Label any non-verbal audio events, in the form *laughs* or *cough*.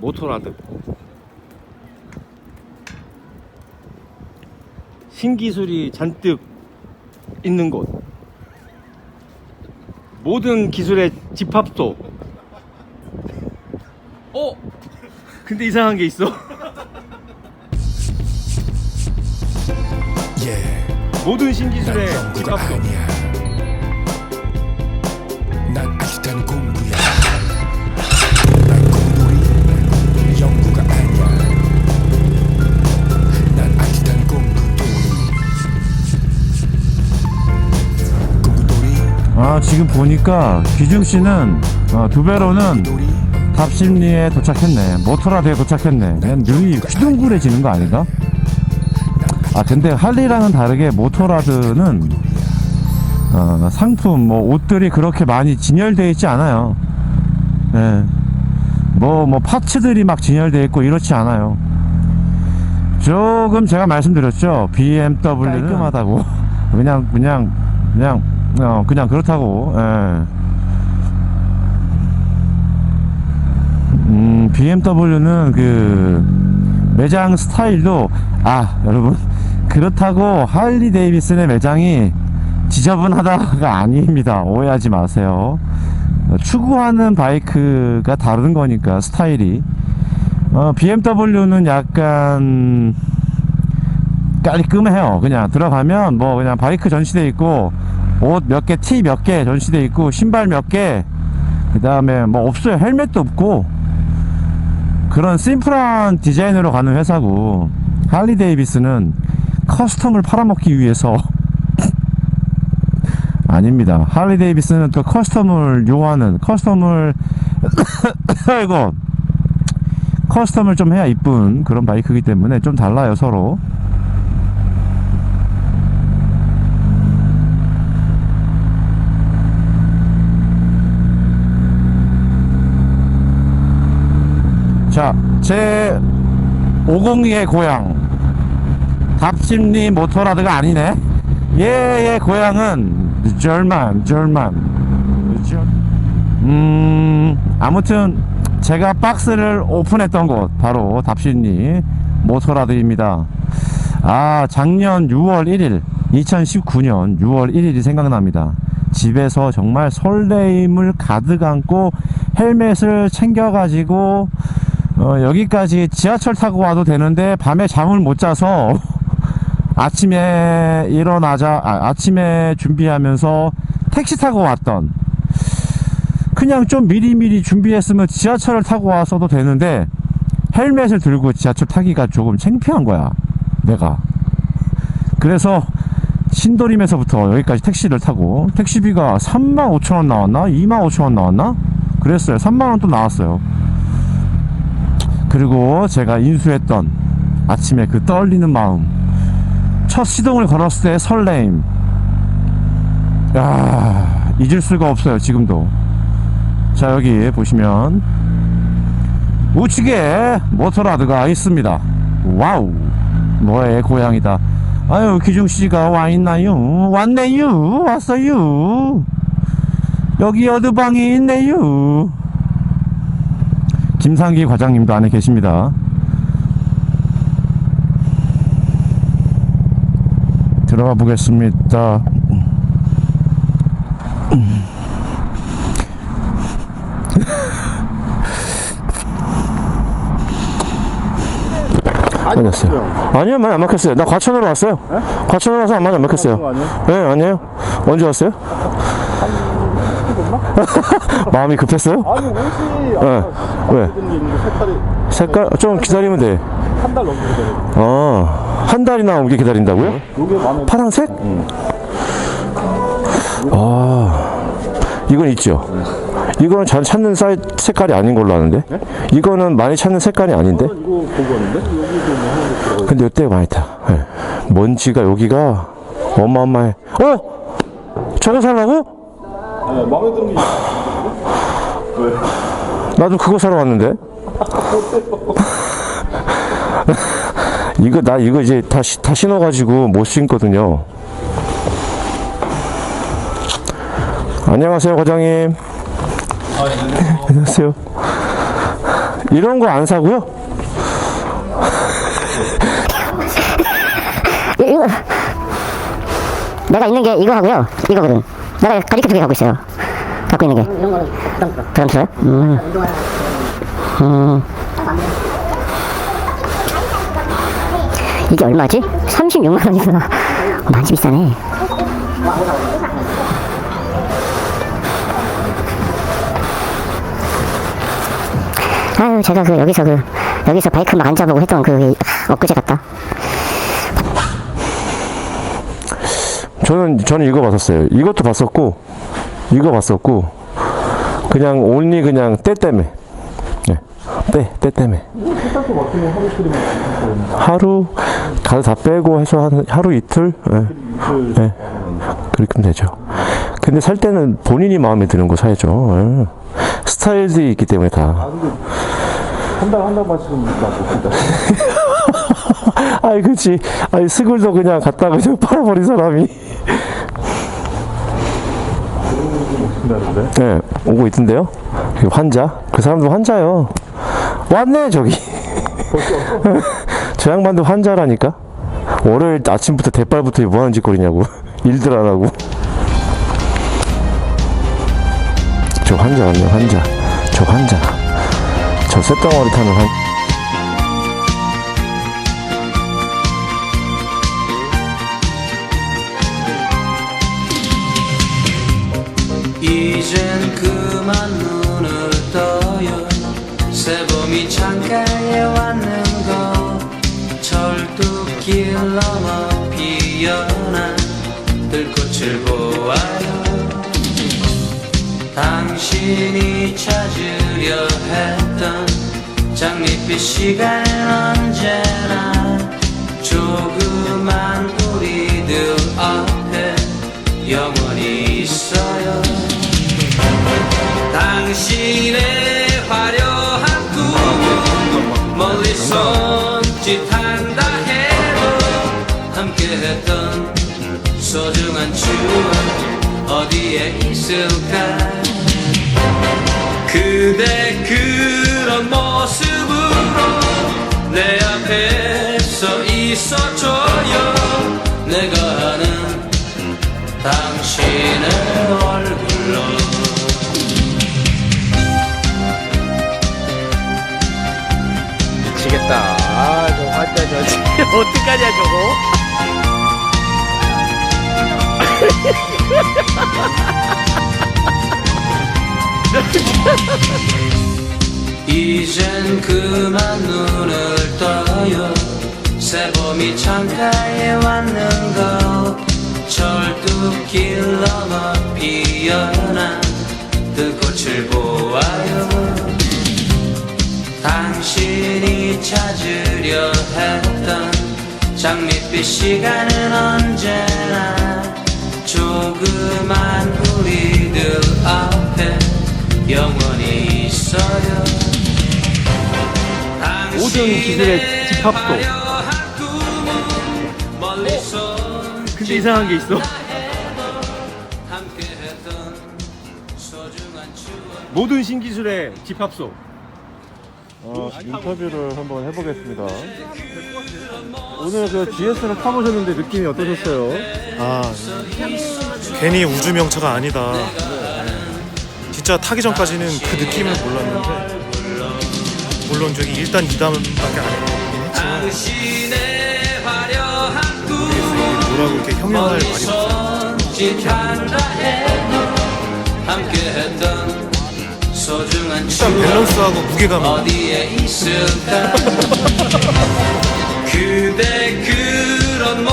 모토라드. 신기술이 잔뜩 있는 곳. 모든 기술의 집합소. 어? 근데 이상한 게 있어. Yeah, *laughs* 모든 신기술의 집합소 아 지금 보니까 기중 씨는 어, 두 배로는 답심리에 도착했네. 모토라드에 도착했네. 그냥 눈이 휘둥그레지는 거 아닌가? 아 근데 할리랑은 다르게 모토라드는 어, 상품 뭐 옷들이 그렇게 많이 진열되어 있지 않아요. 예. 뭐, 뭐, 파츠들이 막 진열되어 있고 이렇지 않아요. 조금 제가 말씀드렸죠. BMW는 깔끔하다고. *laughs* 그냥, 그냥, 그냥, 어, 그냥 그렇다고. 예. 음, BMW는 그 매장 스타일도 아 여러분 그렇다고 할리 데이비슨의 매장이 지저분하다가 아닙니다 오해하지 마세요 어, 추구하는 바이크가 다른 거니까 스타일이 어, BMW는 약간 깔끔해요 그냥 들어가면 뭐 그냥 바이크 전시돼 있고 옷 몇 개 티 몇 개 전시돼 있고 신발 몇 개 그 다음에 뭐 없어요 헬멧도 없고 그런 심플한 디자인으로 가는 회사고 할리 데이비스는 커스텀을 팔아먹기 위해서 *laughs* 아닙니다. 할리 데이비스는 또 커스텀을 요하는 커스텀을 *coughs* 아이고 커스텀을 좀 해야 이쁜 그런 바이크이기 때문에 좀 달라요 서로. 자, 제 502의 고향 답심리 모토라드가 아니네. 얘의 고향은 절만, 절만. 음, 아무튼 제가 박스를 오픈했던 곳 바로 답심리 모토라드입니다. 아, 작년 6월 1일, 2019년 6월 1일이 생각납니다. 집에서 정말 설레임을 가득 안고 헬멧을 챙겨가지고 어, 여기까지 지하철 타고 와도 되는데 밤에 잠을 못 자서 *laughs* 아침에 일어나자 아, 아침에 준비하면서 택시 타고 왔던 그냥 좀 미리미리 준비했으면 지하철을 타고 왔어도 되는데 헬멧을 들고 지하철 타기가 조금 창피한 거야 내가. 그래서 신도림에서부터 여기까지 택시를 타고 택시비가 3만 5천 원 나왔나? 2만 5천 원 나왔나? 그랬어요. 3만 원 또 나왔어요 그리고 제가 인수했던 아침에 그 떨리는 마음 첫 시동을 걸었을 때의 설레임. 야 잊을 수가 없어요 지금도. 자 여기 보시면 우측에 모토라드가 있습니다. 와우 너의 고향이다. 아유 기중씨가 와있나요? 왔네요 왔어요. 여기 어드방이 있네요 김상기 과장님도 안에 계십니다. 들어가 보겠습니다. 아니었어요. 아니요, 많이 안 막혔어요. 나 과천으로 왔어요. 과천으로 와서 안 많이 안 막혔어요. 네, 아니에요. 언제 왔어요? *laughs* 마음이 급했어요? 아니 옷이 네. 왜? 색깔이 색깔 좀 기다리면 돼. 한 달 넘게 되네. 어, 한 달이나 오게 기다린다고요? 요게 마음에 파란색? 아, 이건 있죠. 이거는 잘 찾는 사이 색깔이 아닌 걸로 아는데. 이거는 많이 찾는 색깔이 아닌데. 이거 보고 왔는데 여기도 뭐 하는 거 들어가. 근데 이때 많이 타. 예. 먼지가 여기가 어마어마해. 어? 저거 살라고? 네, 마음에 드는 게 있어. 나도 그거 사러 왔는데. 이거 나 이거 이제 다, 시- 다 신어가지고 못 신거든요. 안녕하세요 과장님. 안녕하세요. 이런 거 안 사고요? 내가 있는 게 이거 하고요. 이거거든. 내가 가리켜 두개 갖고 있어요. 갖고 있는 게. 이런 거는 부담스러워. 음. 음. 이게 얼마지? 36만 원이구나. 어, 많이 비싸네. 아유, 제가 그 여기서 그 여기서 바이크 막 앉아보고 했던 그 아, 엊그제 같다. 저는 저는 이거 봤었어요. 이것도 봤었고 이거 봤었고 그냥 온리 그냥 때 때문에 네. 때, 때 때문에 하루 가서 다 빼고 해서 한 하루 이틀 네. 네. 그렇게 되죠. 근데 살 때는 본인이 마음에 드는 거 사야죠. 예. 스타일들이 있기 때문에 다. 한달 한 달만 지금 나봅니다. *laughs* *laughs* 아이 그치. 아이 스글도 그냥 갖다가 그냥 *laughs* 팔아버린 사람이. 네, 오고 있던데요. 그 환자. 그 사람도 환자요. 왔네 저기. *laughs* 저 양반도 환자라니까. 월요일 아침부터 대빨부터 뭐하는 짓거리냐고. 일들 안 하고. 저 환자 왔네 환자. 저 환자. 저 쇳덩어리 타는 환. 이 그만 눈을 떠요. 새봄이 창가에 왔는 거 철쭉길 넘어 피어난 들꽃을 보아요. 당신이 찾으려 했던 장밋빛 시간은 언제나 조그만 우리들 앞에 영원 소중한 추억 어디에 있을까 그대 그런 모습으로 내 앞에 서 있어줘요 내가 아는 당신의 얼굴로 미치겠다. 아, 저 환자 저 어떡하냐 저거? *laughs* 이젠 그만 눈을 떠요. 새봄이 창가에 왔는가 철쭉길 넘어 피어난 들꽃을 보아요. 당신이 찾으려 했던 장밋빛 시간은 언제나 조그만 우리들 앞에 영원히 있어요 모든 기술의 집합도. 근데 이상한 게 있어. 모든 신기술의 집합소. 어, 인터뷰를 한번 해보겠습니다. 오늘 그 GS를 타보셨는데 느낌이 어떠셨어요? 아 괜히 우주 명차가 아니다. 진짜 타기 전까지는 그 느낌을 몰랐는데 물론 저기 일단 2단밖에 안 했지만 이게 뭐라고 이렇게 형용할 말이 없어요. 일단 밸런스하고 무게감이. 어디에 있을까? *laughs* 그대 그런